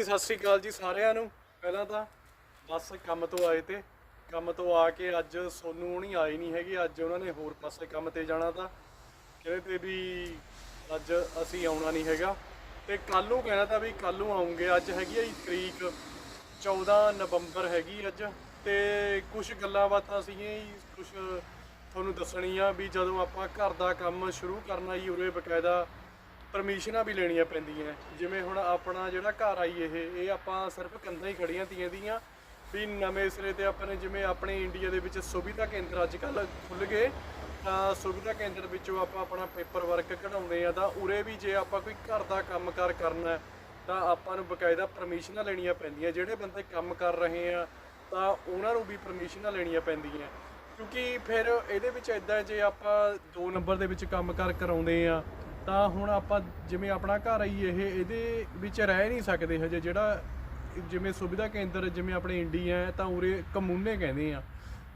ਜੀ, ਸਤਿ ਸ੍ਰੀ ਅਕਾਲ ਜੀ ਸਾਰਿਆਂ ਨੂੰ। ਪਹਿਲਾਂ ਤਾਂ ਬਸ ਕੰਮ ਤੋਂ ਆਏ ਤੇ, ਕੰਮ ਤੋਂ ਆ ਕੇ ਅੱਜ ਸੋਨੂੰ ਹੁਣੀ ਆਈ ਨਹੀਂ ਹੈਗੀ, ਅੱਜ ਉਹਨਾਂ ਨੇ ਹੋਰ ਪਾਸੇ ਕੰਮ ਤੇ ਜਾਣਾ ਤਾਂ ਕਹਿੰਦੇ ਤੇ ਵੀ ਅੱਜ ਅਸੀਂ ਆਉਣਾ ਨਹੀਂ ਹੈਗਾ। ਤੇ ਕੱਲ ਨੂੰ ਕਹਿਣਾ ਤਾਂ ਵੀ ਕੱਲ ਨੂੰ ਆਉਂਗੇ, ਅੱਜ ਹੈਗੀ ਆ ਜੀ ਤਰੀਕ 14 ਨਵੰਬਰ ਹੈਗੀ ਅੱਜ। ਤੇ ਕੁਝ ਗੱਲਾਂ ਬਾਤਾਂ ਸੀਗੀਆਂ ਜੀ ਕੁਝ ਤੁਹਾਨੂੰ ਦੱਸਣੀ ਆ ਵੀ ਜਦੋਂ ਆਪਾਂ ਘਰ ਦਾ ਕੰਮ ਸ਼ੁਰੂ ਕਰਨਾ ਜੀ, ਉਰੇ ਬਕਾਇਦਾ ਪਰਮਿਸ਼ਨਾਂ ਵੀ ਲੈਣੀਆਂ ਪੈਂਦੀਆਂ। ਜਿਵੇਂ ਹੁਣ ਆਪਣਾ ਜਿਹੜਾ ਘਰ ਆਈ ਇਹ ਇਹ ਆਪਾਂ ਸਿਰਫ ਕੰਧਾਂ ਹੀ ਖੜੀਆਂ ਤੀਆਂ ਦੀਆਂ। ਵੀ ਨਵੇਂ ਸਿਰੇ ਤੇ ਆਪਾਂ ਨੇ ਜਿਵੇਂ ਆਪਣੇ ਇੰਡੀਆ ਦੇ ਵਿੱਚ ਸੁਵਿਧਾ ਕੇਂਦਰ ਅੱਜ ਕੱਲ ਖੁੱਲ ਗਏ, ਤਾਂ ਸੁਵਿਧਾ ਕੇਂਦਰ ਵਿੱਚੋਂ ਆਪਾਂ ਆਪਣਾ ਪੇਪਰ ਵਰਕ ਕਢਾਉਂਦੇ ਆ ਤਾਂ ਉਰੇ ਵੀ ਜੇ ਆਪਾਂ ਕੋਈ ਘਰ ਦਾ ਕੰਮਕਾਰ ਕਰਨਾ ਤਾਂ ਆਪਾਂ ਨੂੰ ਬਕਾਇਦਾ ਪਰਮਿਸ਼ਨਾਂ ਲੈਣੀਆਂ ਪੈਂਦੀਆਂ। ਜਿਹੜੇ ਬੰਦੇ ਕੰਮ ਕਰ ਰਹੇ ਆ, ਤਾਂ ਉਹਨਾਂ ਨੂੰ ਵੀ ਪਰਮਿਸ਼ਨਾਂ ਲੈਣੀਆਂ ਪੈਂਦੀਆਂ। ਕਿਉਂਕਿ ਫਿਰ ਇਹਦੇ ਵਿੱਚ ਇਦਾਂ ਜੇ ਆਪਾਂ 2 ਨੰਬਰ ਦੇ ਵਿੱਚ ਕੰਮਕਾਰ ਕਰਾਉਂਦੇ ਆ ਤਾਂ ਹੁਣ ਆਪਾਂ ਜਿਵੇਂ ਆਪਣਾ ਘਰ ਆਈ ਇਹ ਇਹਦੇ ਵਿੱਚ ਰਹਿ ਨਹੀਂ ਸਕਦੇ ਹਜੇ। ਜਿਹੜਾ ਜਿਵੇਂ ਸੁਵਿਧਾ ਕੇਂਦਰ, ਜਿਵੇਂ ਆਪਣੇ ਇੰਡੀਆ ਹੈ, ਤਾਂ ਉਰੇ ਕਮੂਨੇ ਕਹਿੰਦੇ ਆ।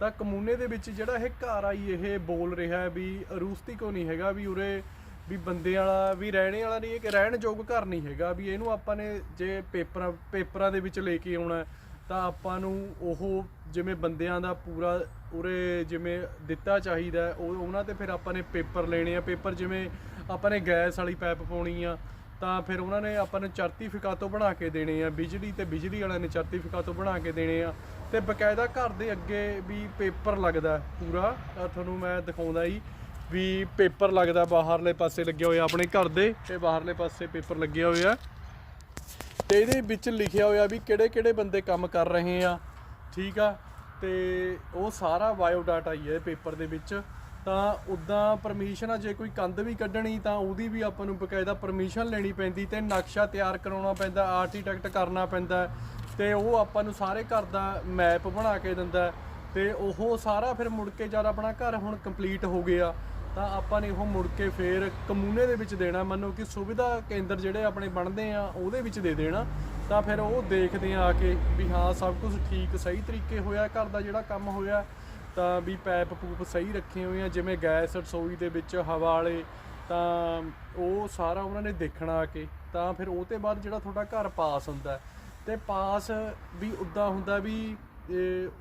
ਤਾਂ ਕਮੂਨੇ ਦੇ ਵਿੱਚ ਜਿਹੜਾ ਇਹ ਘਰ ਆਈ ਇਹ ਬੋਲ ਰਿਹਾ ਹੈ ਵੀ ਰੂਸਤਿਕੋ ਨਹੀਂ ਹੈਗਾ, ਵੀ ਉਰੇ ਵੀ ਬੰਦੇ ਵਾਲਾ, ਵੀ ਰਹਿਣੇ ਵਾਲਾ ਨਹੀਂ ਇਹ ਰਹਿਣ ਯੋਗ ਘਰ ਨਹੀਂ ਹੈਗਾ। ਵੀ ਇਹਨੂੰ ਆਪਾਂ ਨੇ ਜੇ ਪੇਪਰਾਂ ਪੇਪਰਾਂ ਦੇ ਵਿੱਚ ਲੈ ਕੇ ਆਉਣਾ ਤਾਂ ਆਪਾਂ ਨੂੰ ਉਹ ਜਿਵੇਂ ਬੰਦਿਆਂ ਦਾ ਪੂਰਾ ਉਰੇ ਜਿਵੇਂ ਦਿੱਤਾ ਚਾਹੀਦਾ ਉਹ ਉਹਨਾਂ ਤੇ ਫਿਰ ਆਪਾਂ ਨੇ ਪੇਪਰ ਲੈਣੇ ਆ। ਪੇਪਰ ਜਿਵੇਂ ਆਪਾਂ ਨੇ ਗੈਸ ਵਾਲੀ ਪਾਈਪ ਪਾਉਣੀ ਆ, ਤਾਂ ਫਿਰ ਉਹਨਾਂ ਨੇ ਆਪਾਂ ਨੂੰ ਸਰਟੀਫਿਕਾਤੋ ਬਣਾ ਕੇ ਦੇਣੇ ਆ, ਬਿਜਲੀ ਤੇ ਬਿਜਲੀ ਵਾਲਿਆਂ ਨੇ ਸਰਟੀਫਿਕਾਤੋ ਬਣਾ ਕੇ ਦੇਣੇ ਆ। ਤੇ ਬਕਾਇਦਾ ਘਰ ਦੇ ਅੱਗੇ ਵੀ ਪੇਪਰ ਲੱਗਦਾ ਪੂਰਾ ਤੁਹਾਨੂੰ ਮੈਂ ਦਿਖਾਉਂਦਾ ਜੀ, ਵੀ ਪੇਪਰ ਲੱਗਦਾ ਬਾਹਰਲੇ ਪਾਸੇ ਲੱਗਿਆ ਹੋਇਆ ਆਪਣੇ ਘਰ ਦੇ, ਤੇ ਬਾਹਰਲੇ ਪਾਸੇ ਪੇਪਰ ਲੱਗਿਆ ਹੋਇਆ। ਤੇ ਇਹਦੇ ਵਿੱਚ ਲਿਖਿਆ ਹੋਇਆ ਵੀ ਕਿਹੜੇ ਕਿਹੜੇ ਬੰਦੇ ਕੰਮ ਕਰ ਰਹੇ ਆ, ਠੀਕ ਆ? ਤੇ ਉਹ ਸਾਰਾ ਬਾਇਓ ਡਾਟਾ ਹੀ ਹੈ ਪੇਪਰ ਦੇ ਵਿੱਚ। ਤਾਂ ਉਦਾਂ ਪਰਮਿਸ਼ਨ ਆ, ਜੇ ਕੋਈ ਕੰਧ ਵੀ ਕੱਢਣੀ ਤਾਂ ਉਹਦੀ ਵੀ ਆਪਾਂ ਨੂੰ ਬਕਾਇਦਾ ਪਰਮਿਸ਼ਨ ਲੈਣੀ ਪੈਂਦੀ ਤੇ ਨਕਸ਼ਾ ਤਿਆਰ ਕਰਾਉਣਾ ਪੈਂਦਾ ਆਰਕੀਟੈਕਟ ਕਰਨਾ ਪੈਂਦਾ ਤੇ ਉਹ ਆਪਾਂ ਨੂੰ ਸਾਰੇ ਘਰ ਦਾ ਮੈਪ ਬਣਾ ਕੇ ਦਿੰਦਾ ਤੇ ਉਹ ਸਾਰਾ ਫਿਰ ਮੁੜ ਕੇ ਜਦ ਆਪਣਾ ਘਰ ਹੁਣ ਕੰਪਲੀਟ ਹੋ ਗਿਆ ਤਾਂ ਆਪਾਂ ਨੇ ਉਹ ਮੁੜ ਕੇ ਫੇਰ ਕਮੂਨੇ ਦੇ ਵਿੱਚ ਦੇਣਾ, ਮੰਨੋ ਕਿ ਸੁਵਿਧਾ ਕੇਂਦਰ ਜਿਹੜੇ ਆਪਣੇ ਬਣਦੇ ਆ, ਉਹਦੇ ਵਿੱਚ ਦੇ ਦੇਣਾ ਤਾਂ ਫਿਰ ਉਹ ਦੇਖਦੇ ਆ ਆ ਕੇ ਵੀ ਹਾਂ ਸਭ ਕੁਝ ਠੀਕ, ਸਹੀ ਤਰੀਕੇ ਹੋਇਆ, ਘਰ ਦਾ ਜਿਹੜਾ ਕੰਮ ਹੋਇਆ ਤਾਂ ਵੀ ਪੈਪ ਪੂਪ ਸਹੀ ਰੱਖੇ ਹੋਏ ਆ ਜਿਵੇਂ ਗੈਸ ਰਸੋਈ ਦੇ ਵਿੱਚ ਹਵਾ ਵਾਲੇ, ਤਾਂ ਉਹ ਸਾਰਾ ਉਹਨਾਂ ਨੇ ਦੇਖਣਾ ਆ ਕੇ, ਤਾਂ ਫਿਰ ਉਹ ਤੇ ਬਾਅਦ ਜਿਹੜਾ ਤੁਹਾਡਾ ਘਰ ਪਾਸ ਹੁੰਦਾ ਹੈ। ਤੇ ਪਾਸ ਵੀ ਉਦਾਂ ਹੁੰਦਾ ਵੀ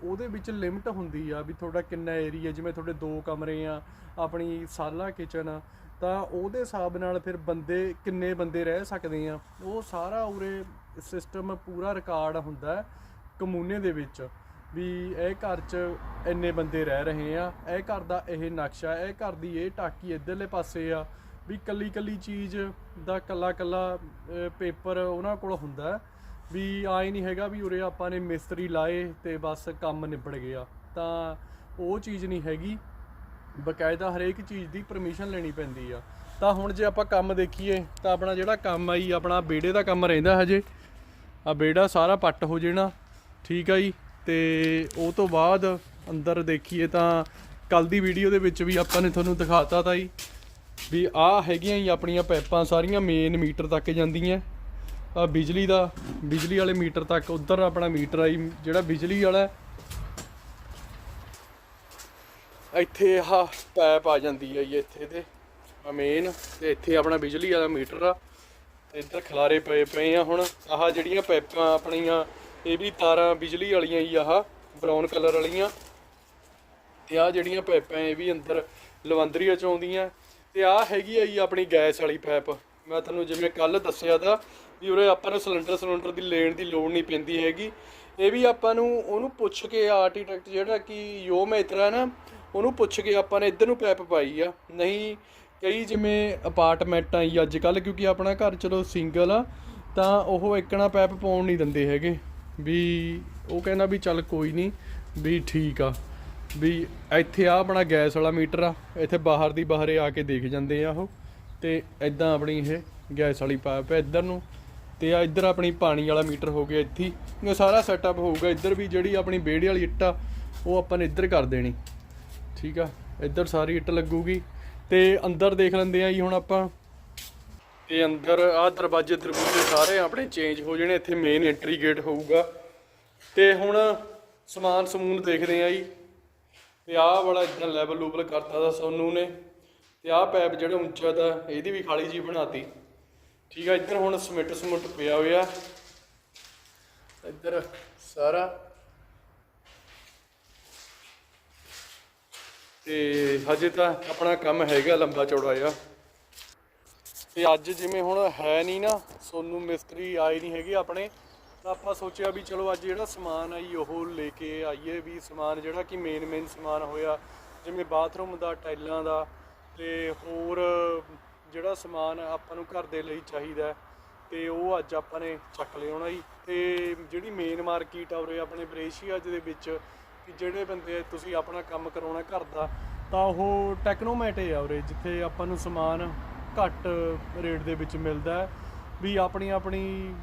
ਉਹਦੇ ਵਿੱਚ ਲਿਮਟ ਹੁੰਦੀ ਆ ਵੀ ਤੁਹਾਡਾ ਕਿੰਨਾ ਏਰੀਆ ਜਿਵੇਂ ਤੁਹਾਡੇ ਦੋ ਕਮਰੇ ਆ, ਆਪਣੀ ਸਾਲਾ ਕਿਚਨ ਆ, ਤਾਂ ਉਹਦੇ ਹਿਸਾਬ ਨਾਲ ਫਿਰ ਬੰਦੇ, ਕਿੰਨੇ ਬੰਦੇ ਰਹਿ ਸਕਦੇ ਆ, ਉਹ ਸਾਰਾ ਉਰੇ ਸਿਸਟਮ ਪੂਰਾ ਰਿਕਾਰਡ ਹੁੰਦਾ ਕਮੂਨੇ ਦੇ ਵਿੱਚ ਵੀ ਇਹ ਘਰ 'ਚ ਇੰਨੇ ਬੰਦੇ ਰਹਿ ਰਹੇ ਆ। ਇਹ ਘਰ ਦਾ ਇਹ ਨਕਸ਼ਾ, ਇਹ ਘਰ ਦੀ ਇਹ ਟਾਕੀ ਇਧਰਲੇ ਪਾਸੇ ਆ ਵੀ ਕੱਲੀ ਕੱਲੀ ਚੀਜ਼ ਦਾ ਕੱਲਾ ਕੱਲਾ ਪੇਪਰ ਉਹਨਾਂ ਕੋਲ ਹੁੰਦਾ। ਵੀ ਆਏ ਨਹੀਂ ਹੈਗਾ ਵੀ ਉਰੇ ਆਪਾਂ ਨੇ ਮਿਸਤਰੀ ਲਾਏ ਤੇ ਬਸ ਕੰਮ ਨਿਬੜ ਗਿਆ। ਤਾਂ ਉਹ ਚੀਜ਼ ਨਹੀਂ ਹੈਗੀ। ਬਕਾਇਦਾ ਹਰੇਕ ਚੀਜ਼ ਦੀ ਪਰਮਿਸ਼ਨ ਲੈਣੀ ਪੈਂਦੀ ਆ। ਤਾਂ ਹੁਣ ਜੇ ਆਪਾਂ ਕੰਮ ਦੇਖੀਏ ਤਾਂ ਆਪਣਾ ਜਿਹੜਾ ਕੰਮ ਆ ਜੀ, ਆਪਣਾ ਬੇੜੇ ਦਾ ਕੰਮ ਰਹਿੰਦਾ ਹਜੇ। ਆ ਬੇੜਾ ਸਾਰਾ ਪੱਟ ਹੋ ਜਾਣਾ। ਠੀਕ ਆ ਜੀ। ਤੇ ਉਹ ਤੋਂ ਬਾਅਦ ਅੰਦਰ ਦੇਖੀਏ ਤਾਂ ਕੱਲ ਦੀ ਵੀਡੀਓ ਦੇ ਵਿੱਚ ਵੀ ਆਪਾਂ ਨੇ ਤੁਹਾਨੂੰ ਦਿਖਾਤਾ ਤਾਂ ਜੀ, ਵੀ ਆਹ ਹੈਗੀਆਂ ਜੀ ਆਪਣੀਆਂ ਪਾਈਪਾਂ ਸਾਰੀਆਂ ਮੇਨ ਮੀਟਰ ਤੱਕ ਜਾਂਦੀਆਂ। ਆ ਬਿਜਲੀ ਦਾ, ਬਿਜਲੀ ਵਾਲੇ ਮੀਟਰ ਤੱਕ ਉਧਰ ਆਪਣਾ ਮੀਟਰ ਆ ਜੀ, ਜਿਹੜਾ ਬਿਜਲੀ ਵਾਲਾ ਇੱਥੇ ਆਹ ਪੈਪ ਆ ਜਾਂਦੀ ਹੈ ਜੀ ਇੱਥੇ ਤੇ ਆ ਮੇਨ ਤੇ ਇੱਥੇ ਆਪਣਾ ਬਿਜਲੀ ਵਾਲਾ ਮੀਟਰ ਆ। ਤੇ ਇੱਧਰ ਖਲਾਰੇ ਪਏ ਪਏ ਆ ਹੁਣ। ਆਹ ਜਿਹੜੀਆਂ ਪਾਈਪਾਂ ਆਪਣੀਆਂ ਇਹ ਵੀ ਤਾਰਾਂ ਬਿਜਲੀ ਵਾਲੀਆਂ ਹੀ ਆਹ ਬਰਾਊਨ ਕਲਰ ਵਾਲੀਆਂ। ਤੇ ਆ ਜਿਹੜੀਆਂ ਪਾਈਪਾਂ ਇਹ ਵੀ ਅੰਦਰ ਲਵੰਦਰੀਆਂ ਚ ਆਉਂਦੀਆਂ। ਤੇ ਆ ਹੈਗੀ ਆ ਜੀ ਆਪਣੀ ਗੈਸ ਵਾਲੀ ਪਾਈਪ। ਮੈਂ ਤੁਹਾਨੂੰ ਜਿਵੇਂ ਕੱਲ ਦੱਸਿਆ ਤਾਂ ਵੀ ਉਰੇ ਆਪਾਂ ਨੂੰ ਸਿਲੰਡਰ ਸਿਲੰਡਰ ਦੀ ਲੈਣ ਦੀ ਲੋੜ ਨਹੀਂ ਪੈਂਦੀ ਹੈਗੀ। ਇਹ ਵੀ ਆਪਾਂ ਨੂੰ ਉਹਨੂੰ ਪੁੱਛ ਕੇ ਆਰਕੀਟੈਕਟ ਜਿਹੜਾ ਕਿ ਯੋ ਮੈਤਰਾ ਨਾ, ਉਹਨੂੰ ਪੁੱਛ ਕੇ ਆਪਾਂ ਨੇ ਇੱਧਰ ਨੂੰ ਪਾਈਪ ਪਾਈ ਆ। ਨਹੀਂ, ਕਈ ਜਿਵੇਂ ਅਪਾਰਟਮੈਂਟਾਂ ਹੀ ਅੱਜ ਕੱਲ ਕਿਉਂਕਿ ਆਪਣਾ ਘਰ ਚਲੋ ਸਿੰਗਲ ਆ, ਤਾਂ ਉਹ ਇੱਕਣਾ ਪਾਈਪ ਪਾਉਣ ਨਹੀਂ ਦਿੰਦੇ ਹੈਗੇ। ਵੀ ਉਹ ਕਹਿੰਦਾ ਵੀ ਚੱਲ ਕੋਈ ਨਹੀਂ, ਵੀ ਠੀਕ ਆ। ਵੀ ਇੱਥੇ ਆ ਆਪਣਾ ਗੈਸ ਵਾਲਾ ਮੀਟਰ ਆ, ਇੱਥੇ ਬਾਹਰ ਦੀ ਬਾਹਰੇ ਆ ਕੇ ਦੇਖ ਜਾਂਦੇ ਆ ਉਹ, ਤੇ ਇਦਾਂ ਆਪਣੀ ਇਹ ਗੈਸ ਵਾਲੀ ਪਾਈਪ ਹੈ ਇੱਧਰ ਨੂੰ, ਤੇ ਆ ਇੱਧਰ ਆਪਣੀ ਪਾਣੀ ਵਾਲਾ ਮੀਟਰ ਹੋ ਗਿਆ ਇੱਥੇ ਹੀ। ਇਹ ਸਾਰਾ ਸੈਟਅਪ ਹੋਊਗਾ, ਇੱਧਰ ਵੀ ਜਿਹੜੀ ਆਪਣੀ ਬੇੜੇ ਵਾਲੀ ਇੱਟ ਆ, ਉਹ ਆਪਾਂ ਨੇ ਇੱਧਰ ਕਰ ਦੇਣੀ। ਠੀਕ ਆ? ਇੱਧਰ ਸਾਰੀ ਇੱਟ ਲੱਗੂਗੀ, ਤੇ ਅੰਦਰ ਦੇਖ ਲੈਂਦੇ ਆ ਜੀ ਹੁਣ ਆਪਾਂ। ਤੇ ਅੰਦਰ ਆਹ ਦਰਵਾਜ਼ੇ ਦਰਵਾਜ਼ੇ ਸਾਰੇ ਆਪਣੇ ਚੇਂਜ ਹੋ ਜਾਣੇ, ਇੱਥੇ ਮੇਨ ਐਂਟਰੀ ਗੇਟ ਹੋਊਗਾ। ਤੇ ਹੁਣ ਸਮਾਨ ਸਮੂਨ ਦੇਖਦੇ ਆ ਜੀ। ਤੇ ਆਹ ਵਾਲਾ ਇਦਾਂ ਲੈਵਲ ਲੂਬਲ ਕਰਤਾ ਦਾ ਸੋਨੂ ਨੇ। ਤੇ ਆਹ ਪੈਪ ਜਿਹੜਾ ਉੱਚਾ ਦਾ, ਇਹਦੀ ਵੀ ਖਾਲੀ ਜੀ ਬਣਾਤੀ। ਠੀਕ ਆ, ਇੱਧਰ ਹੁਣ ਸਮਿੱਟ ਸਮੁੱਟ ਪਿਆ ਹੋਇਆ। ਇੱਧਰ ਸਾਰਾ। ਤੇ ਹਜੇ ਤਾਂ ਆਪਣਾ ਕੰਮ ਹੈਗਾ ਲੰਬਾ ਚੌੜਾ ਆ ਤੇ ਅੱਜ ਜਿਵੇਂ ਹੁਣ ਹੈ ਨਹੀਂ ਨਾ ਸੋਨੂੰ ਮਿਸਤਰੀ ਆਏ ਨਹੀਂ ਹੈਗੇ ਆਪਣੇ ਤਾਂ ਆਪਾਂ ਸੋਚਿਆ ਵੀ ਚਲੋ ਅੱਜ ਜਿਹੜਾ ਸਮਾਨ ਆਈ ਉਹ ਲੈ ਕੇ ਆਈਏ ਵੀ ਸਮਾਨ ਜਿਹੜਾ ਕਿ ਮੇਨ ਮੇਨ ਸਮਾਨ ਹੋਇਆ ਜਿਵੇਂ ਬਾਥਰੂਮ ਦਾ ਟਾਈਲਾਂ ਦਾ ਤੇ ਹੋਰ ਜਿਹੜਾ ਸਮਾਨ ਆਪਾਂ ਨੂੰ ਘਰ ਦੇ ਲਈ ਚਾਹੀਦਾ ਹੈ, ਤੇ ਉਹ ਅੱਜ ਆਪਾਂ ਨੇ ਚੱਕ ਲਿਆਉਣਾ ਜੀ। ਤੇ ਜਿਹੜੀ ਮੇਨ ਮਾਰਕੀਟ ਆ ਉਰੇ ਆਪਣੇ ਬ੍ਰੇਸ਼ੀਆ ਦੇ ਵਿੱਚ ਕਿ ਜਿਹੜੇ ਬੰਦੇ ਤੁਸੀਂ ਆਪਣਾ ਕੰਮ ਕਰਾਉਣਾ ਘਰ ਦਾ ਤਾਂ ਉਹ ਟੈਕਨੋਮੈਟ ਆ ਉਰੇ ਜਿੱਥੇ ਆਪਾਂ ਨੂੰ ਸਮਾਨ ਘੱਟ ਰੇਟ ਦੇ ਵਿੱਚ ਮਿਲਦਾ ਹੈ ਵੀ ਆਪਣੀ ਆਪਣੀ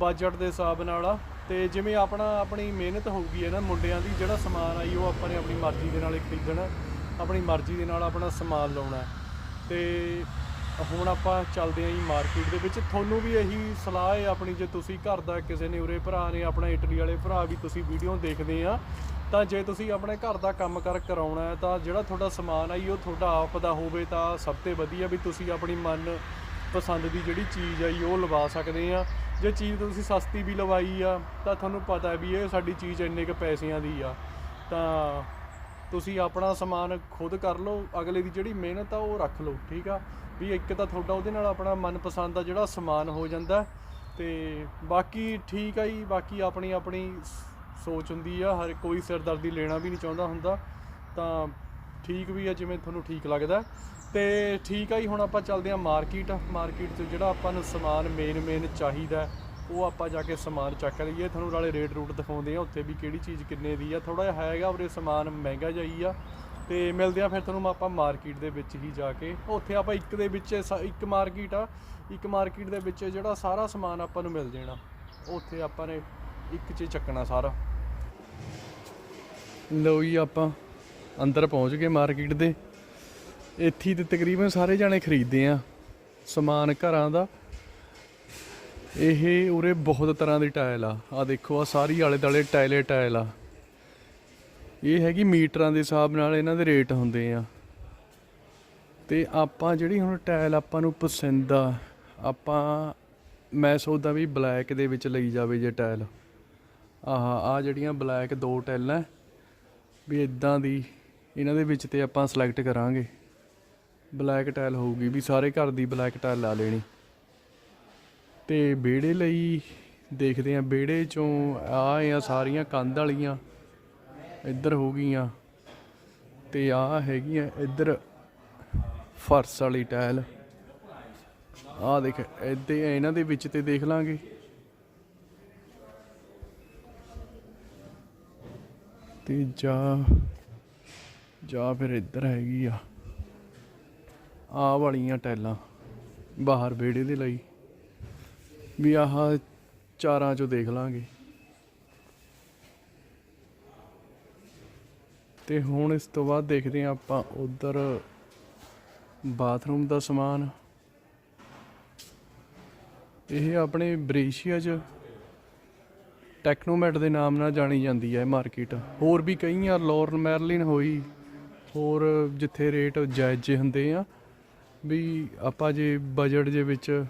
ਬਜਟ ਦੇ ਹਿਸਾਬ ਨਾਲ ਆ ਤੇ ਜਿਵੇਂ ਆਪਣਾ ਆਪਣੀ ਮਿਹਨਤ ਹੋਊਗੀ ਹੈ ਨਾ ਮੁੰਡਿਆਂ ਦੀ, ਜਿਹੜਾ ਸਮਾਨ ਆਈ ਉਹ ਆਪਾਂ ਨੇ ਆਪਣੀ ਮਰਜ਼ੀ ਦੇ ਨਾਲ ਹੀ ਖਰੀਦਣਾ ਆਪਣੀ ਮਰਜ਼ੀ ਦੇ ਨਾਲ ਆਪਣਾ ਸਮਾਨ ਲਾਉਣਾ ਹੈ। ਤੇ ਹੁਣ ਆਪਾਂ ਚੱਲਦੇ ਆਂ ਜੀ ਮਾਰਕੀਟ ਦੇ ਵਿੱਚ। ਤੁਹਾਨੂੰ ਵੀ ਇਹੀ ਸਲਾਹ ਹੈ ਆਪਣੀ, ਜੇ ਤੁਸੀਂ ਘਰ ਦਾ ਕਿਸੇ ਨੇ ਉਰੇ ਭਰਾ ਨੇ, ਆਪਣਾ ਇਟਲੀ ਵਾਲੇ ਭਰਾ ਵੀ ਤੁਸੀਂ ਵੀਡੀਓ ਦੇਖਦੇ ਆ, ਤਾਂ ਜੇ ਤੁਸੀਂ ਆਪਣੇ ਘਰ ਦਾ ਕੰਮ ਕਰ ਕਰਾਉਣਾ ਹੈ, ਤਾਂ ਜਿਹੜਾ ਤੁਹਾਡਾ ਸਮਾਨ ਆਈ ਉਹ ਤੁਹਾਡਾ ਆਪ ਦਾ ਹੋਵੇ ਤਾਂ ਸਭ ਤੋਂ ਵਧੀਆ ਵੀ ਤੁਸੀਂ ਆਪਣੀ ਮਨ ਪਸੰਦ ਦੀ ਜਿਹੜੀ ਚੀਜ਼ ਆਈ ਉਹ ਲਵਾ ਸਕਦੇ ਆ। ਜੇ ਚੀਜ਼ ਤੁਸੀਂ ਸਸਤੀ ਵੀ ਲਵਾਈ ਆ, ਤਾਂ ਤੁਹਾਨੂੰ ਪਤਾ ਵੀ ਇਹ ਸਾਡੀ ਚੀਜ਼ ਇੰਨੇ ਕ ਪੈਸਿਆਂ ਦੀ ਆ। ਤਾਂ ਤੁਸੀਂ ਆਪਣਾ ਸਮਾਨ ਖੁਦ ਕਰ ਲਓ, ਅਗਲੇ ਦੀ ਜਿਹੜੀ ਮਿਹਨਤ ਆ, ਉਹ ਰੱਖ ਲਓ, ਠੀਕ ਆ? ਵੀ ਇੱਕ ਤਾਂ ਤੁਹਾਡਾ ਉਹਦੇ ਨਾਲ ਆਪਣਾ ਮਨਪਸੰਦ ਦਾ ਜਿਹੜਾ ਸਮਾਨ ਹੋ ਜਾਂਦਾ ਤੇ ਬਾਕੀ ਠੀਕ ਆ ਜੀ, ਬਾਕੀ ਆਪਣੀ ਆਪਣੀ ਸ- ਸੋਚ ਹੁੰਦੀ ਆ, ਹਰ ਕੋਈ ਸਿਰਦਰਦੀ ਲੈਣਾ ਵੀ ਨਹੀਂ ਚਾਹੁੰਦਾ ਹੁੰਦਾ, ਤਾਂ ਠੀਕ ਵੀ ਆ ਜਿਵੇਂ ਤੁਹਾਨੂੰ ਠੀਕ ਲੱਗਦਾ ਤੇ ਠੀਕ ਆ ਜੀ, ਹੁਣ ਆਪਾਂ ਚੱਲਦੇ ਆ ਮਾਰਕੀਟ ਮਾਰਕੀਟ 'ਚ ਜਿਹੜਾ ਆਪਾਂ ਨੂੰ ਸਮਾਨ ਮੇਨ ਮੇਨ ਚਾਹੀਦਾ ਉਹ ਆਪਾਂ ਜਾ ਕੇ ਸਮਾਨ ਚੱਕ ਲਈਏ। ਤੁਹਾਨੂੰ ਨਾਲੇ ਰੇਟ ਰੂਟ ਦਿਖਾਉਂਦੇ ਆ ਉੱਥੇ ਵੀ ਕਿਹੜੀ ਚੀਜ਼ ਕਿੰਨੇ ਦੀ ਆ। ਥੋੜਾ ਜਿਹਾ ਹੈਗਾ ਉਰੇ ਸਮਾਨ ਮਹਿੰਗਾ ਜਾਈ ਆ। ਤੇ ਮਿਲਦੇ ਆ ਫਿਰ ਤੁਹਾਨੂੰ ਆਪਾਂ ਮਾਰਕੀਟ ਦੇ ਵਿੱਚ ਹੀ ਜਾ ਕੇ। ਉੱਥੇ ਆਪਾਂ ਇੱਕ ਦੇ ਵਿੱਚ ਸ- ਇੱਕ ਮਾਰਕੀਟ ਆ। ਇੱਕ ਮਾਰਕੀਟ ਦੇ ਵਿੱਚ ਜਿਹੜਾ ਸਾਰਾ ਸਮਾਨ ਆਪਾਂ ਨੂੰ ਮਿਲ ਜਾਣਾ। ਉੱਥੇ ਆਪਾਂ ਨੇ ਇੱਕ 'ਚ ਚੱਕਣਾ ਸਾਰਾ। ਲਓ ਜੀ ਆਪਾਂ ਅੰਦਰ ਪਹੁੰਚ ਗਏ ਮਾਰਕੀਟ ਦੇ। ਇੱਥੇ ਹੀ ਤੇ ਤਕਰੀਬਨ ਸਾਰੇ ਜਾਣੇ ਖਰੀਦਦੇ ਆ ਸਮਾਨ ਘਰਾਂ ਦਾ। ਇਹ ਉਰੇ ਬਹੁਤ ਤਰ੍ਹਾਂ ਦੇ ਟਾਇਲ ਆ। ਆ ਦੇਖੋ ਆ ਸਾਰੀ ਆਲੇ ਦਾਲੇ ਟਾਇਲੇ ਟਾਇਲ ਆ। ਇਹ ਹੈਗੀ ਮੀਟਰਾਂ ਦੇ ਹਿਸਾਬ ਨਾਲ ਇਹਨਾਂ ਦੇ ਰੇਟ ਹੁੰਦੇ ਆ। ਤੇ ਆਪਾਂ ਜਿਹੜੀ ਹੁਣ ਟਾਇਲ ਆਪਾਂ ਨੂੰ ਪਸੰਦ ਆ, ਆਪਾਂ ਮੈਂ ਸੋਚਦਾ ਵੀ ਬਲੈਕ ਦੇ ਵਿੱਚ ਲਈ ਜਾਵੇ ਜੇ ਟਾਇਲ। ਆਹ ਆ ਜਿਹੜੀਆਂ ਬਲੈਕ ਦੋ ਟਾਇਲਾਂ, ਵੀ ਇਦਾਂ ਦੀ ਇਹਨਾਂ ਦੇ ਵਿੱਚ ਤੇ ਆਪਾਂ ਸਿਲੈਕਟ ਕਰਾਂਗੇ। ਬਲੈਕ ਟਾਇਲ ਹੋਊਗੀ ਵੀ ਸਾਰੇ ਘਰ ਦੀ ਬਲੈਕ ਟਾਇਲ ਲਾ ਲੈਣੀ। ਤੇ ਵਿਹੜੇ ਲਈ ਦੇਖਦੇ ਆ, ਵਿਹੜੇ ਚੋਂ ਆ ਆ ਸਾਰੀਆਂ ਕੰਧ ਵਾਲੀਆਂ। ਇੱਧਰ ਹੋ ਗਈਆਂ ਤੇ ਆ ਹੈਗੀਆਂ ਇੱਧਰ ਫਰਸ਼ ਵਾਲੀ ਟਾਇਲ। ਆ ਦੇਖ ਇੱਦੇ ਇਹਨਾਂ ਦੇ ਵਿੱਚ ਤੇ ਦੇਖ ਲਾਂਗੇ। ਤੇ ਜਾ ਜਾ ਫਿਰ ਇੱਧਰ ਹੈਗੀ ਆ। ਆ ਵਾਲੀਆਂ ਟਾਈਲਾਂ ਬਾਹਰ ਵਿਹੜੇ ਦੇ ਲਈ। ਵੀ ਆਹ ਚਾਰਾਂ ਚੋਂ ਦੇਖ ਲਾਂਗੇ। ਤੇ ਹੁਣ ਇਸ ਤੋਂ ਬਾਅਦ ਦੇਖਦੇ ਹਾਂ ਆਪਾਂ ਉਧਰ ਬਾਥਰੂਮ ਦਾ ਸਮਾਨ। ਇਹ ਆਪਣੇ ਬ੍ਰੇਸ਼ੀਆ 'ਚ ਟੈਕਨੋਮੈਟ ਦੇ ਨਾਮ ਨਾਲ ਜਾਣੀ ਜਾਂਦੀ ਹੈ ਮਾਰਕੀਟ। ਹੋਰ ਵੀ ਕਈ ਆ ਲੋਰਨ ਮੈਰਲਿਨ ਹੋਈ, ਹੋਰ ਜਿੱਥੇ ਰੇਟ ਜਾਇਜ਼ ਜਿਹੇ ਹੁੰਦੇ ਆ, ਵੀ ਆਪਾਂ ਜੇ ਬਜਟ ਦੇ ਵਿੱਚ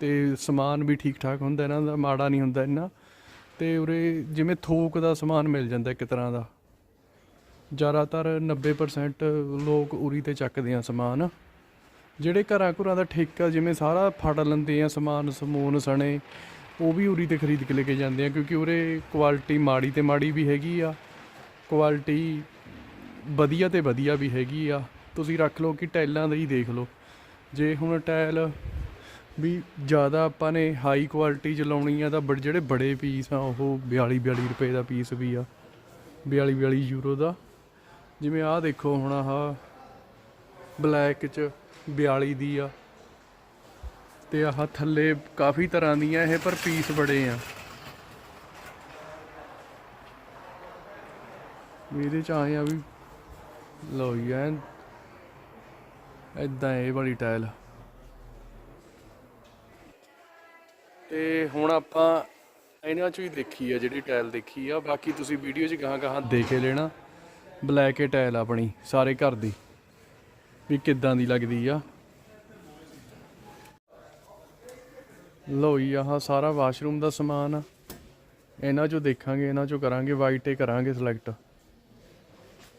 ਤੇ ਸਮਾਨ ਵੀ ਠੀਕ ਠਾਕ ਹੁੰਦਾ, ਇਹਨਾਂ ਦਾ ਮਾੜਾ ਨਹੀਂ ਹੁੰਦਾ ਇੰਨਾ, ਤੇ ਉਰੇ ਜਿਵੇਂ ਥੋਕ ਦਾ ਸਮਾਨ ਮਿਲ ਜਾਂਦਾ ਇੱਕ ਤਰ੍ਹਾਂ ਦਾ। ਜ਼ਿਆਦਾਤਰ 90% ਲੋਕ ਉਰੀ ਤੇ ਚੱਕਦੇ ਆ ਸਮਾਨ। ਜਿਹੜੇ ਘਰਾਂ ਘਰਾਂ ਦਾ ਠੇਕਾ, ਜਿਵੇਂ ਸਾਰਾ ਫੜ ਲੈਂਦੇ ਆ ਸਮਾਨ, ਸਮੂਨ, ਸਣੇ, ਉਹ ਵੀ ਉਰੀ ਤੇ ਖਰੀਦ ਕੇ ਲੈ ਕੇ ਜਾਂਦੇ ਆ, ਕਿਉਂਕਿ ਉਰੇ ਕੁਆਲਿਟੀ ਮਾੜੀ ਤੇ ਮਾੜੀ ਵੀ ਹੈਗੀ ਆ ਕੁਆਲਿਟੀ ਵਧੀਆ ਤੇ ਵਧੀਆ ਵੀ ਹੈਗੀ ਆ। ਤੁਸੀਂ ਰੱਖ ਲਓ ਕਿ ਟਾਈਲਾਂ ਦਾ ਹੀ ਦੇਖ ਲਓ। ਜੇ ਹੁਣ ਟਾਇਲ ਵੀ ਜ਼ਿਆਦਾ ਆਪਾਂ ਨੇ ਹਾਈ ਕੁਆਲਿਟੀ ਚ ਲਾਉਣੀ ਆ, ਤਾਂ ਬੜ- ਜਿਹੜੇ ਬੜੇ ਪੀਸ ਆ, ਉਹ 42 42 ਰੁਪਏ ਦਾ ਪੀਸ ਵੀ ਆ 42 42 ਯੂਰੋ ਦਾ। ਜਿਵੇਂ ਆਹ ਦੇਖੋ ਹੁਣ ਆਹ ਬਲੈਕ ਚ 42 ਦੀ ਆ। ਤੇ ਆਹ ਥੱਲੇ ਕਾਫੀ ਤਰ੍ਹਾਂ ਦੀਆਂ ਇਹ ਪਰ ਪੀਸ ਬੜੇ ਆ। ਇਹਦੇ ਚ ਆਏ ਆ ਵੀ ਲੋ ਯਾਰ ਇਦਾਂ ਇਹ ਵਾਲੀ ਟਾਇਲ। ਤੇ ਹੁਣ ਆਪਾਂ ਇਹਨਾਂ ਚੋਂ ਹੀ ਦੇਖੀ ਆ ਜਿਹੜੀ ਟਾਇਲ ਦੇਖੀ ਆ, ਬਾਕੀ ਤੁਸੀਂ ਵੀਡੀਓ 'ਚ ਗਾਹਾਂ ਗਾਹਾਂ ਦੇਖ ਹੀ ਲੈਣਾ। ਬਲੈਕ ਏ ਟਾਇਲ ਆਪਣੀ, ਸਾਰੇ ਘਰ ਦੀ, ਵੀ ਕਿੱਦਾਂ ਦੀ ਲੱਗਦੀ ਆ। ਲਓ ਆਹ ਸਾਰਾ ਵਾਸ਼ਰੂਮ ਦਾ ਸਮਾਨ ਆ। ਇਹਨਾਂ ਚੋਂ ਦੇਖਾਂਗੇ, ਇਹਨਾਂ ਚੋਂ ਕਰਾਂਗੇ ਵਾਈਟ ਏ ਕਰਾਂਗੇ ਸਿਲੈਕਟ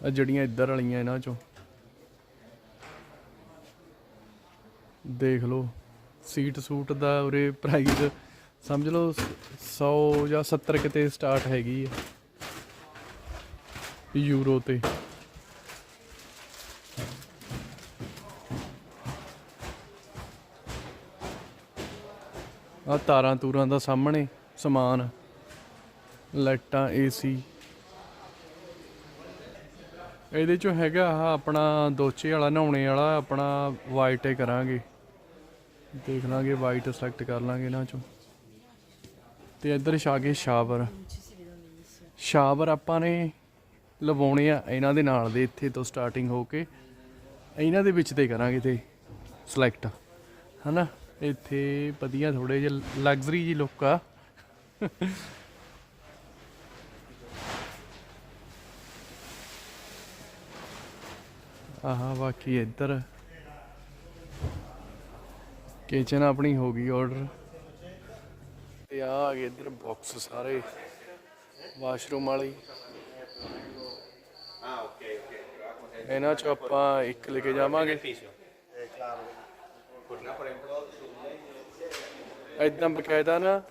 ਆ ਜਿਹੜੀਆਂ ਇੱਧਰ ਵਾਲੀਆਂ ਇਹਨਾਂ ਚੋਂ। ਦੇਖ ਲਓ ਸੀਟ ਸੂਟ ਦਾ ਉਰੇ ਪ੍ਰਾਈਸ ਸਮਝ ਲਓ 100 ਜਾਂ 70 ਕਿਤੇ ਸਟਾਰਟ ਹੈਗੀ ਆ। ਯੂਰੋ ਤੇ। ਆ ਤਾਰਾਂ ਤੂਰਾਂ ਦਾ ਸਾਹਮਣੇ ਸਮਾਨ, ਲਾਈਟਾਂ ਏਸੀ ਇਹਦੇ ਚੋਂ ਹੈਗਾ ਆਹ ਆਪਣਾ ਦੋਚੇ ਵਾਲਾ, ਨਹਾਉਣੇ ਵਾਲਾ, ਆਪਣਾ ਵਾਈਟ ਹੀ ਕਰਾਂਗੇ। ਦੇਖ ਲਾਂਗੇ ਵਾਈਟ ਸਿਲੈਕਟ ਕਰ ਲਾਂਗੇ ਇਹਨਾਂ ਚੋਂ। ਤੇ ਇੱਧਰ ਛਾਗੇ ਸ਼ਾਵਰ। ਸ਼ਾਵਰ ਆਪਾਂ ਨੇ ਲਵਾਉਣੇ ਆ ਇਹਨਾਂ ਦੇ ਨਾਲ ਦੇ ਇੱਥੇ ਤੋਂ ਸਟਾਰਟਿੰਗ ਹੋ ਕੇ। ਇਹਨਾਂ ਦੇ ਵਿੱਚ ਤੇ ਕਰਾਂਗੇ ਤੇ ਸਿਲੈਕਟ ਹਨਾ? ਇੱਥੇ ਵਧੀਆ ਥੋੜੇ ਜਿਹੇ ਲਗਜ਼ਰੀ ਜੀ ਲੁੱਕ ਆ। ਆਹਾ, ਬਾਕੀ ਇੱਧਰ ਕਿਚਨ ਆਪਣੀ ਹੋ ਗਈ ਆਰਡਰ ਤੇ ਆ ਆ ਗਏ ਇੱਧਰ ਬਾਕਸ ਸਾਰੇ ਵਾਸ਼ਰੂਮ ਵਾਲੀ। ਇਹਨਾਂ ਚ ਆਪਾਂ ਇੱਕ ਲੈ ਕੇ ਜਾਵਾਂਗੇ। ਇਦਾਂ ਬਕਾਇਦਾ ਨਾ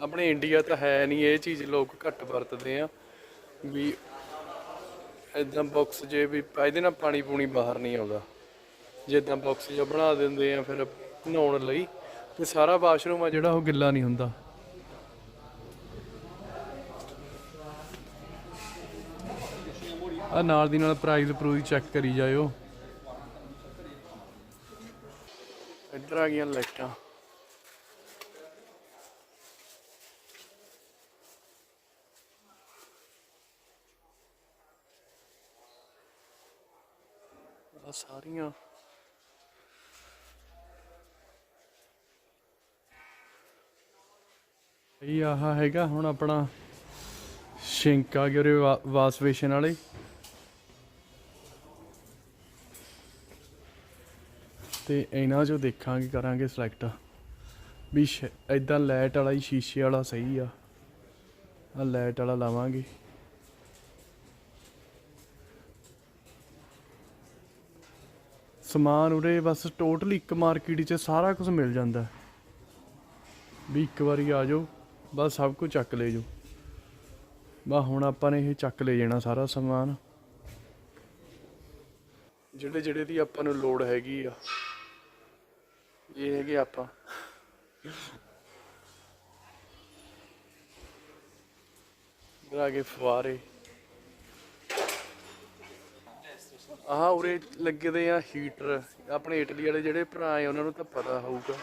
ਆਪਣੇ ਇੰਡੀਆ ਤਾਂ ਹੈ ਨਹੀਂ ਇਹ ਚੀਜ਼ ਲੋਕ ਘੱਟ ਵਰਤਦੇ ਆ ਵੀ ਇਦਾਂ ਬਾਕਸ ਜੇ ਵੀ ਇਹਦੇ ਨਾਲ ਪਾਣੀ ਪੂਣੀ ਬਾਹਰ ਨਹੀਂ ਆਉਂਦਾ। ਜਿੱਦਾਂ ਬਾਕਸ ਜਿਹਾ ਬਣਾ ਦਿੰਦੇ ਆ ਫਿਰ ਨਹਾਉਣ ਲਈ ਤੇ ਸਾਰਾ ਵਾਸ਼ਰੂਮ ਆ ਜਿਹੜਾ ਉਹ ਗਿੱਲਾ ਨਹੀਂ ਹੁੰਦਾ। ਆ ਨਾਲ ਦੀ ਨਾਲ ਪ੍ਰਾਈਸ ਪ੍ਰੂਈਸ ਚੈੱਕ ਕਰੀ ਜਾਇਓ। ਇੱਧਰ ਆ ਗਈਆਂ ਲਾਈਟਾਂ। ਆ ਸਾਰੀਆਂ। ਇਹ ਆਹ ਹੈਗਾ ਹੁਣ ਆਪਣਾ ਸ਼ਿੰਕ ਆ ਗਿਆ ਉਰੇ ਵਾ- ਵਾਸ਼ ਬੇਸ਼ਨ ਵਾਲੇ। ਤੇ ਇਹਨਾਂ ਚੋਂ ਦੇਖਾਂਗੇ, ਕਰਾਂਗੇ ਸਿਲੈਕਟ ਵੀ ਇਦਾਂ ਲਾਈਟ ਵਾਲਾ ਹੀ ਸ਼ੀਸ਼ੇ ਵਾਲਾ ਸਹੀ ਆ। ਆ ਲਾਈਟ ਵਾਲਾ ਲਾਵਾਂਗੇ। ਸਮਾਨ ਉਰੇ ਬਸ ਟੋਟਲੀ ਇੱਕ ਮਾਰਕੀਟ 'ਚ ਸਾਰਾ ਕੁਝ ਮਿਲ ਜਾਂਦਾ। ਵੀ ਇੱਕ ਵਾਰੀ ਆ ਜਾਓ, ਬਸ ਸਭ ਕੁਝ ਚੱਕ ਲੈ ਜਾਓ। ਬਾ ਹੁਣ ਆਪਾਂ ਨੇ ਇਹ ਚੱਕ ਲੈ ਜਾਣਾ ਸਾਰਾ ਸਮਾਨ। ਜਿਹੜੇ ਜਿਹੜੇ ਦੀ ਆਪਾਂ ਨੂੰ ਲੋੜ ਹੈਗੀ ਆ। ਇਹ ਹੈਗੇ ਆਪਾਂ ਇਧਰ ਫੁਆਰੇ। ਆਹ ਉਰੇ ਲੱਗੇ ਦੇ ਆ ਹੀਟਰ ਆਪਣੇ ਇਟਲੀ ਵਾਲੇ ਜਿਹੜੇ ਭਰਾ ਆ ਉਹਨਾਂ ਨੂੰ ਤਾਂ ਪਤਾ ਹੋਊਗਾ।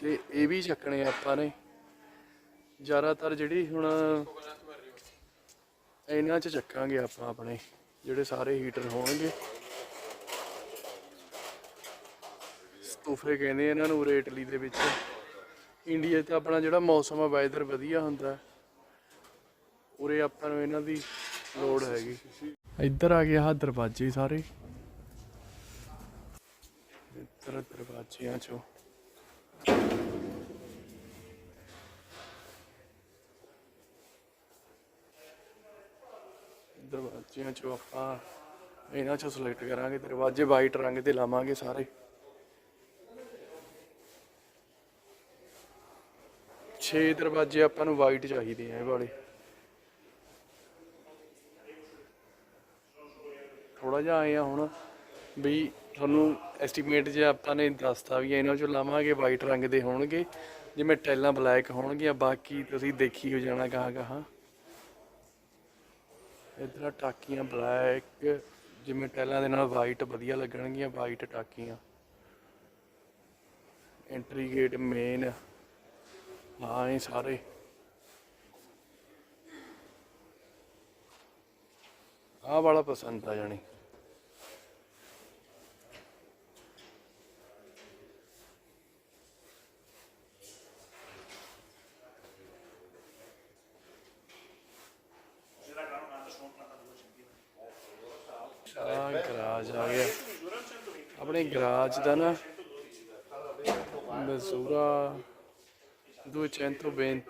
ਤੇ ਇਹ ਵੀ ਚੱਕਣੇ ਆਪਾਂ ਨੇ। ਜ਼ਿਆਦਾਤਰ ਜਿਹੜੀ ਹੁਣ ਇਹਨਾਂ 'ਚ ਚੱਕਾਂਗੇ ਆਪਾਂ ਆਪਣੇ, ਜਿਹੜੇ ਸਾਰੇ ਹੀਟਰ ਹੋਣਗੇ। ਸਤੂਫੇ ਕਹਿੰਦੇ ਇਹਨਾਂ ਨੂੰ ਉਰੇ ਇਟਲੀ ਦੇ ਵਿੱਚ। ਇੰਡੀਆ 'ਚ ਆਪਣਾ ਜਿਹੜਾ ਮੌਸਮ ਆ ਵੈਦਰ ਵਧੀਆ ਹੁੰਦਾ ਉਰੇ ਆਪਾਂ ਨੂੰ ਇਹਨਾਂ ਦੀ ਲੋੜ ਹੈਗੀ। ਇੱਧਰ ਆ ਗਿਆ ਦਰਵਾਜ਼ੇ ਸਾਰੇ। ਇੱਧਰ ਦਰਵਾਜ਼ਿਆਂ ਚੋਂ। ਦਰਵਾਜ਼ਿਆਂ ਚੋਂ ਆਪਾਂ ਇਹਨਾਂ ਚੋਂ ਸਿਲੈਕਟ ਕਰਾਂਗੇ। ਦਰਵਾਜ਼ੇ ਵਾਈਟ ਰੰਗ ਦੇ ਲਾਵਾਂਗੇ ਸਾਰੇ। ਛੇ ਦਰਵਾਜ਼ੇ ਆਪਾਂ ਨੂੰ ਵਾਈਟ ਚਾਹੀਦੇ ਆ ਇਹ ਵਾਲੇ। ਥੋੜਾ ਜਿਹਾ ਆਏ ਆ ਹੁਣ ਵੀ ਤੁਹਾਨੂੰ ਐਸਟੀਮੇਟ ਜੇ ਆਪਾਂ ਨੇ ਦੱਸਤਾ ਵੀ ਇਹਨਾਂ ਚੋਂ ਲਾਵਾਂਗੇ ਵਾਈਟ ਰੰਗ ਦੇ ਹੋਣਗੇ, ਜਿਵੇਂ ਟੈਲਾਂ ਬਲੈਕ ਹੋਣਗੀਆਂ, ਬਾਕੀ ਤੁਸੀਂ ਦੇਖੀ ਹੋ ਜਾਣਾ ਕਹਾਂ ਕਹਾਂ ਇਧਰ ਟਾਕੀਆਂ ਬਲੈਕ ਜਿਵੇਂ ਟੈਲਾਂ ਦੇ ਨਾਲ ਵਾਈਟ ਵਧੀਆ ਲੱਗਣਗੀਆਂ ਵਾਈਟ ਟਾਕੀਆਂ। ਐਂਟਰੀ ਗੇਟ ਮੇਨ ਹਾਂ, ਇਹ ਸਾਰੇ। ਆਹ ਵਾਲਾ ਪਸੰਦ ਆ ਜਾਣੀ। ਆ ਗਰਾਜ ਆ ਗਿਆ। ਆਪਣੇ ਗਰਾਜ ਦਾ ਨਾ ਮਜ਼ੂਰਾ 220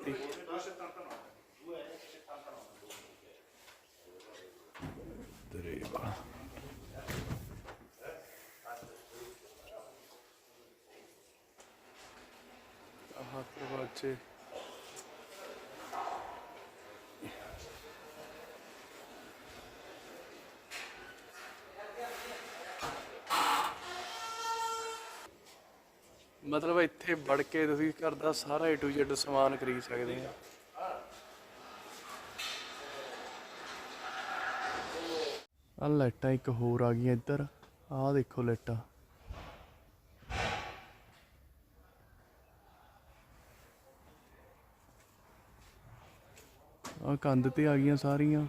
ਮਤਲਬ ਇੱਥੇ ਵੜ ਕੇ ਤੁਸੀਂ ਘਰ ਦਾ ਸਾਰਾ A to Z ਸਮਾਨ ਖਰੀਦ ਸਕਦੇ ਆ ਆ ਲਾਈਟਾਂ ਇੱਕ ਹੋਰ ਆ ਗਈਆਂ ਇੱਧਰ। ਆਹ ਦੇਖੋ ਲਾਈਟਾਂ। ਆ ਕੰਧ ਤੇ ਆ ਗਈਆਂ ਸਾਰੀਆਂ।